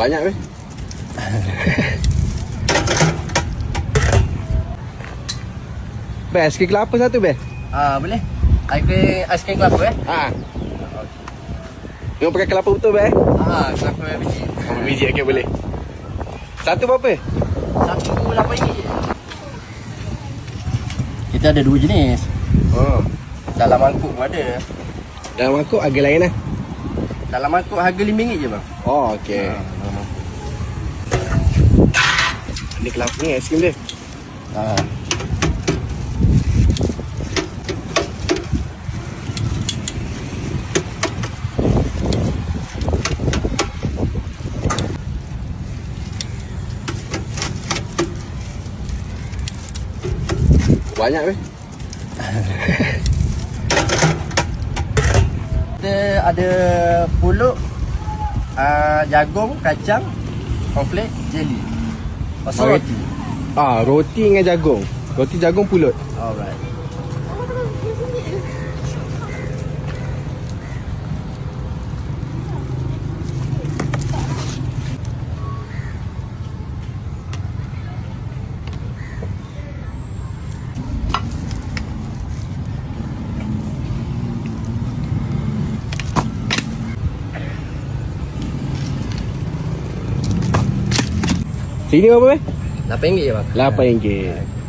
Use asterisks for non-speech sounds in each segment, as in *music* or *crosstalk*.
Banyak weh. *laughs* Beh, sikit kelapa satu beh. Ah, boleh. Aiskrim aiskrim kelapa eh? Ha. Tengok pakai kelapa betul beh. Ah, kelapa biji. Berapa biji okey boleh. Satu berapa? Satu lapan ringgit. Kita ada dua jenis. Oh. Dalam mangkuk pun ada. Dalam mangkuk harga lain lah. Dalam mangkuk harga RM5 je bang. Oh, okey. Ah, Ni kelapa ni aiskrim dia. Ah. Banyak weh. Kita *laughs* ada pulut, uh, jagung, kacang, konflik, jelly. Pasal roti. Ah, roti dengan jagung. Roti jagung pulut. Alright. Sini berapa weh? RM8 je bang. RM8.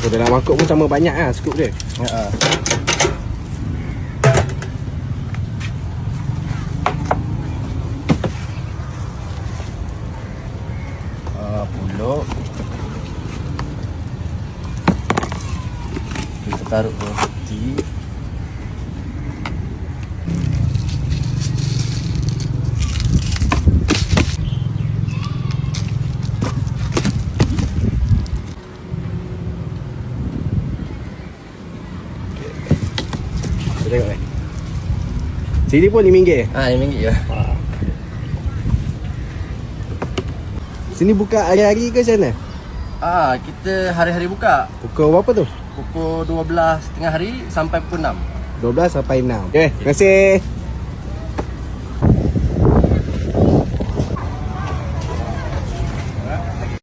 Oh, dalam mangkuk pun sama banyak lah scoop dia. Pulut. Kita taruh roti. Tengok eh. Sini pun RM5. Ah, RM5 je. Sini buka hari-hari ke mana? Ah, kita hari-hari buka. Pukul berapa tu? Pukul 12 tengah hari sampai pukul 6. 12 sampai 6. Okay, terima kasih.